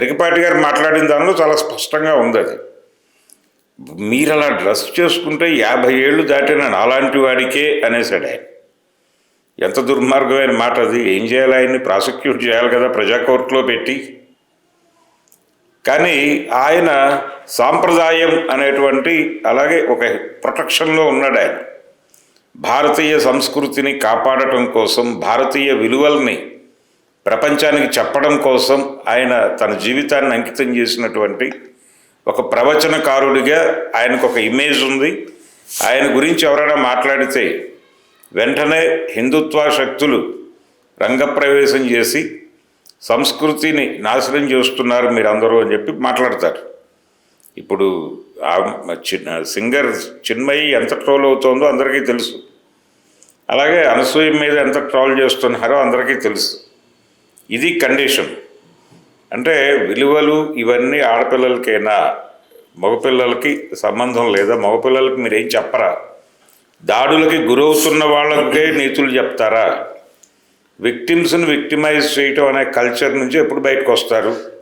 గరికపాటి గారు మాట్లాడిన దానిలో చాలా స్పష్టంగా ఉంది అది. మీరు అలా డ్రెస్ చేసుకుంటే యాభై ఏళ్ళు దాటిన నాలాంటి వాడికే అనేసాడు ఆయన. ఎంత దుర్మార్గమైన మాట అది. ఏం చేయాలి ఆయన్ని? ప్రాసిక్యూట్ చేయాలి కదా ప్రజా కోర్టులో పెట్టి. కానీ ఆయన సాంప్రదాయం అనేటువంటి అలాగే ఒక ప్రొటెక్షన్లో ఉన్నాడు ఆయన. భారతీయ సంస్కృతిని కాపాడటం కోసం భారతీయ విలువల్ని ప్రపంచానికి చెప్పడం కోసం ఆయన తన జీవితాన్ని అంకితం చేసినటువంటి ఒక ప్రవచనకారుడిగా ఆయనకు ఒక ఇమేజ్ ఉంది. ఆయన గురించి ఎవరైనా మాట్లాడితే వెంటనే హిందుత్వ శక్తులు రంగప్రవేశం చేసి సంస్కృతిని నాశనం చేస్తున్నారు మీరందరూ అని చెప్పి మాట్లాడతారు. ఇప్పుడు చిన్న సింగర్ చిన్మయి ఎంత ట్రోల్ అవుతుందో అందరికీ తెలుసు. అలాగే అనసూయ మీద ఎంత ట్రోల్ చేస్తున్నారో అందరికీ తెలుసు. ఇది కండిషన్. అంటే విలువలు ఇవన్నీ ఆడపిల్లలకైనా మగపిల్లలకి సంబంధం లేదా మగపిల్లలకి మీరేం చెప్పరా? దాడులకి గురవుతున్న వాళ్ళకే నీతులు చెప్తారా? విక్టిమ్స్ని విక్టిమైజ్ చేయటం అనే కల్చర్ నుంచి ఎప్పుడు బయటకు వస్తారు